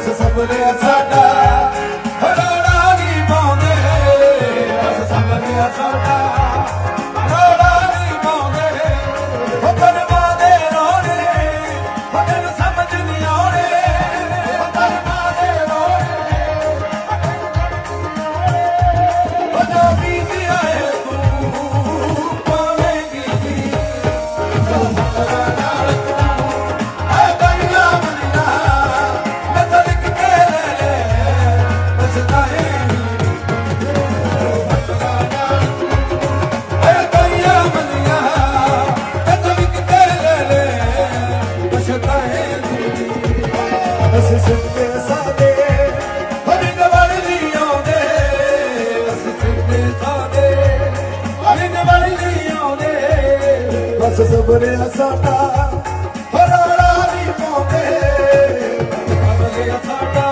ਬਸ ਸਬਰ ਸਾਡਾ ਹਰਾਣਾ ਨਹੀਂ ਪਾਉਂਦੇ। ਬਸ ਸਬਰ ਸਾਡਾ ਅਸੀਂ ਸੁਣਦੇ ਸਾਦੇ ਹਰਿੰਦ ਵੜ ਨਹੀਂ ਆਉਂਦੇ। ਅਸੀਂ ਸੁਣਦੇ ਸਾਦੇ ਹਰਿੰਦ ਵੜ ਨਹੀਂ ਆਉਂਦੇ। ਬਸ ਸਬਰ ਸਾਡਾ, ਹਰਾਰਾ ਨਹੀਂ ਪਾਉਂਦੇ। ਸਬਰ ਸਾਡਾ